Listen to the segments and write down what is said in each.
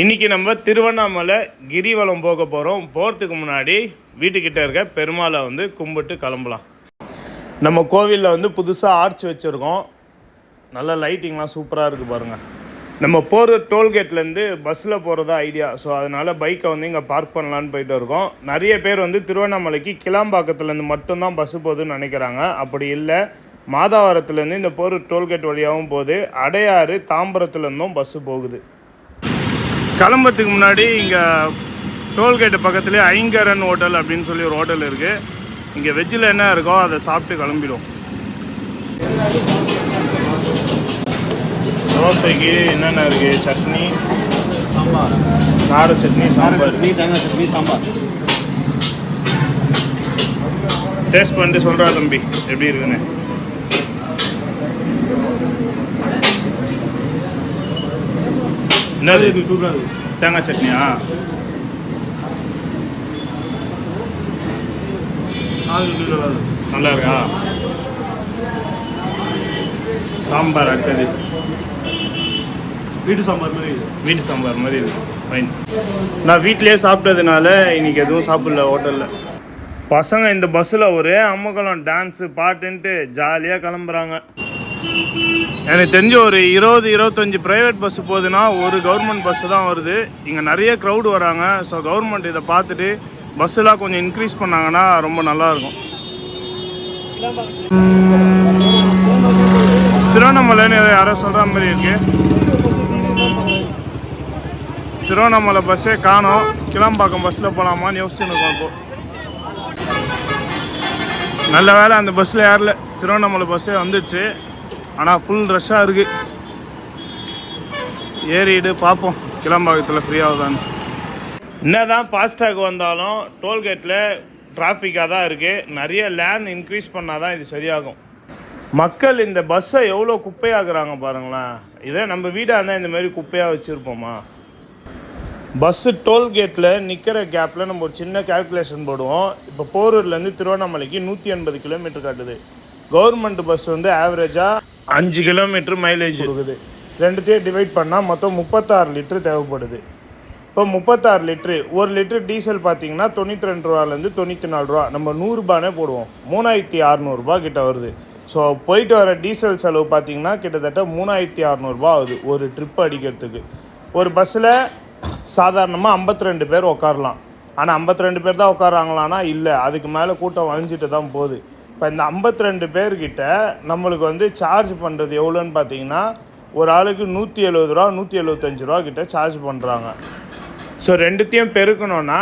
இன்னைக்கு நம்ம திருவண்ணாமலை கிரிவலம் போக போகிறோம் போகிறதுக்கு முன்னாடி வீட்டுக்கிட்ட இருக்க பெருமாளை வந்து கும்பிட்டு கிளம்பலாம். நம்ம கோவிலில் வந்து புதுசாக ஆர்ச் வச்சுருக்கோம். நல்ல லைட்டிங்லாம் சூப்பராக இருக்குது பாருங்கள் நம்ம போகிற டோல்கேட்லேருந்து பஸ்ஸில் போகிறதா ஐடியா. ஸோ அதனால் பைக்கை வந்து இங்கே பார்க் பண்ணலான்னு போயிட்டு இருக்கோம். நிறைய பேர் வந்து திருவண்ணாமலைக்கு கிளாம்பாக்கத்துலேருந்து மட்டும்தான் பஸ்ஸு போகுதுன்னு நினைக்கிறாங்க. அப்படி இல்லை மாதாவரத்துலேருந்து இந்த போகிற டோல்கேட் வழியாகவும் போகுது. அடையாறு தாம்பரத்துலேருந்தும் பஸ்ஸு போகுது. கிளம்புறதுக்கு முன்னாடி இங்கே டோல்கேட்டு பக்கத்துலேயே ஐங்கரன் ஹோட்டல் அப்படின்னு சொல்லி ஒரு ஹோட்டல் இருக்குது இங்கே வெஜ்ஜில் என்ன இருக்கோ அதை சாப்பிட்டு கிளம்பிடும் தோசைக்கு என்னென்ன இருக்குது சட்னி. சாம்பார். கார சட்னி சாம்பார். சட்னி தேங்காய் சட்னி சாம்பார். டேஸ்ட் பண்ணிட்டு சொல்கிறா தம்பி எப்படி இருக்குன்னு. என்னது? தேங்காய் சட்னியா? நல்லா இருக்கா? சாம்பார் அடுத்தது. வீட்டு சாம்பார் மாதிரி வீட்டு சாம்பார் மாதிரி இருக்கு ஃபைன் நான் வீட்டிலேயே சாப்பிட்டதுனால இன்னைக்கு எதுவும் சாப்பிடல ஹோட்டலில். பசங்க இந்த பஸ்ஸில் ஒரே அம்மகலம் டான்ஸு பாட்டுன்ட்டு ஜாலியாக கிளம்புறாங்க. எனக்கு தெரிஞ்ச ஒரு இருபது இருபத்தஞ்சி ப்ரைவேட் பஸ் போகுதுன்னா ஒரு கவர்மெண்ட் பஸ்ஸு தான் வருது. இங்கே நிறைய க்ரௌடு வராங்க. ஸோ கவர்மெண்ட் இதை பார்த்துட்டு பஸ்ஸெலாம் கொஞ்சம் இன்க்ரீஸ் பண்ணாங்கன்னா ரொம்ப நல்லாயிருக்கும் திருவண்ணாமலைன்னு யாரோ சொல்கிற மாதிரி இருக்குது திருவண்ணாமலை பஸ்ஸே காணோம். கிளம்பாக்கம் பஸ்ஸில் போகலாமான்னு யோசிச்சுன்னு இருக்கோம் நல்ல வேளை அந்த பஸ்ஸில் ஏறல திருவண்ணாமலை பஸ்ஸே வந்துச்சு. ஆனால் ஃபுல் ரஷ்ஷாக இருக்குது ஏறிடு பார்ப்போம் கிளம்பாக்கத்தில் ஃப்ரீயாகுதான்னு என்ன தான் ஃபாஸ்டாக் வந்தாலும் டோல்கேட்டில் டிராஃபிக்காக தான் இருக்குது நிறைய லேன் இன்க்ரீஸ் பண்ணால் தான் இது சரியாகும். மக்கள் இந்த பஸ்ஸை எவ்வளோ குப்பையாக்குறாங்க பாருங்களேன். இதே நம்ம வீடாக இருந்தால் இந்தமாரி குப்பையாக வச்சுருப்போமா? பஸ்ஸு டோல்கேட்டில் நிற்கிற கேப்பில் நம்ம ஒரு சின்ன கால்குலேஷன் போடுவோம். இப்போ போரூர்லேருந்து திருவண்ணாமலைக்கு நூற்றி எண்பது கிலோமீட்டர் காட்டுது. கவர்மெண்ட் பஸ் வந்து ஆவரேஜாக அஞ்சு கிலோமீட்டர் மைலேஜ் கொடுக்குது. ரெண்டுத்தையும் டிவைட் பண்ணால் மொத்தம் முப்பத்தாறு லிட்ரு தேவைப்படுது. இப்போ முப்பத்தாறு லிட்ரு ஒரு லிட்ரு டீசல் பார்த்தீங்கன்னா தொண்ணூற்றி ரெண்டு ரூபாலேருந்து தொண்ணூற்றி நாலு ரூபா. நம்ம நூறுரூபானே போடுவோம். மூணாயிரத்தி அறநூறுபா கிட்ட வருது. ஸோ போயிட்டு வர டீசல் செலவு பார்த்தீங்கன்னா கிட்டத்தட்ட மூணாயிரத்தி அறநூறுபா ஆகுது ஒரு ட்ரிப் அடிக்கிறதுக்கு. ஒரு பஸ்ஸில் சாதாரணமாக 52 ரெண்டு பேர் உட்காரலாம் ஆனால் 52 ரெண்டு பேர் தான் உட்காராங்களான்னா இல்லை. அதுக்கு மேலே கூட்டம் வழிஞ்சிட்டு தான் போகுது. இப்போ இந்த 52 ரெண்டு பேர்கிட்ட நம்மளுக்கு வந்து சார்ஜ் பண்ணுறது எவ்வளோன்னு பார்த்தீங்கன்னா ஒரு ஆளுக்கு நூற்றி எழுபது ரூபா நூற்றி எழுபத்தஞ்சு ரூபா கிட்ட சார்ஜ் பண்ணுறாங்க ஸோ ரெண்டுத்தையும் பெருக்கணும்னா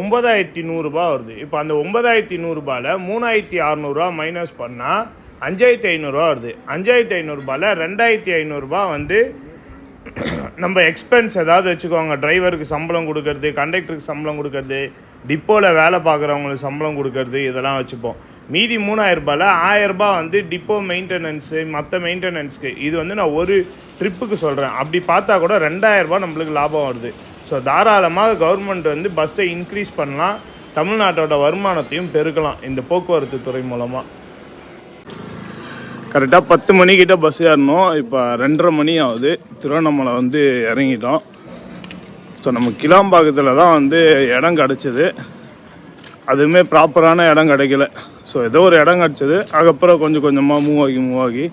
ஒம்பதாயிரத்தி நூறுரூபா வருது. இப்போ அந்த ஒம்பதாயிரத்தி நூறுரூபாவில் மூணாயிரத்தி அறநூறுரூவா மைனஸ் பண்ணால் அஞ்சாயிரத்தி ஐநூறுரூவா வருது. அஞ்சாயிரத்தி ஐநூறுரூபாவில் ரெண்டாயிரத்தி ஐநூறுரூபா வந்து நம்ம எக்ஸ்பென்ஸ் ஏதாவது வச்சுக்கோங்க. டிரைவருக்கு சம்பளம் கொடுக்கறது கண்டக்டருக்கு சம்பளம் கொடுக்கறது டிப்போவில் வேலை பார்க்குறவங்களுக்கு சம்பளம் கொடுக்கறது இதெல்லாம் வச்சுப்போம். மீதி மூணாயிரம் ரூபாயில் வந்து டிப்போ மெயின்டெனன்ஸு மற்ற மெயின்டெனன்ஸ்க்கு இது வந்து நான் ஒரு ட்ரிப்புக்கு சொல்கிறேன் அப்படி பார்த்தா கூட ரெண்டாயிரரூபா நம்மளுக்கு லாபம் வருது. ஸோ தாராளமாக கவர்மெண்ட் வந்து பஸ்ஸை இன்க்ரீஸ் பண்ணலாம். தமிழ்நாட்டோட வருமானத்தையும் பெருக்கலாம் இந்த போக்குவரத்து துறை மூலமாக கரெக்டாக பத்து மணிக்கிட்ட பஸ் ஏறணும். இப்போ ரெண்டரை மணி ஆகுது. திருவண்ணாமலை வந்து இறங்கிட்டோம். ஸோ நம்ம கிளாம்பாக்கத்தில் தான் வந்து இடம் கிடச்சிது. அதுவுமே ப்ராப்பரான இடம் கிடைக்கல. ஸோ ஏதோ ஒரு இடம் கிடச்சிது. அதுக்கப்புறம் கொஞ்சம் கொஞ்சமாக மூவ் ஆகி மூவ் ஆகி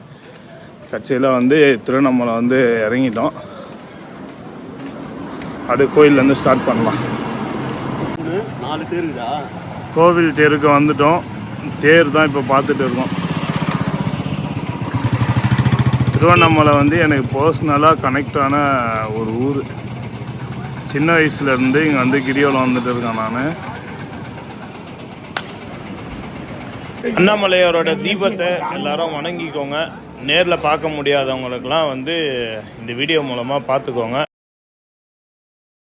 கட்சியில் வந்து திருவண்ணாமலை வந்து இறங்கிட்டோம். அப்படியே கோயிலேருந்து ஸ்டார்ட் பண்ணலாம். நாலு இருக்குதா? கோவில் தேருக்கு வந்துட்டோம். தேர் தான் இப்போ பார்த்துட்டு இருக்கோம். திருவண்ணாமலை வந்து எனக்கு பர்சனலாக கனெக்ட் ஆன ஒரு ஊர். சின்ன வயசுலேருந்து இங்கே வந்து கிரிவலம் வந்துட்டு இருக்கேன் நான். அண்ணாமலையாரோட தீபத்தை எல்லாரும் வணங்கிக்கோங்க. நேரில் பார்க்க முடியாதவங்களுக்கெல்லாம் வந்து இந்த வீடியோ மூலமாக பார்த்துக்கோங்க.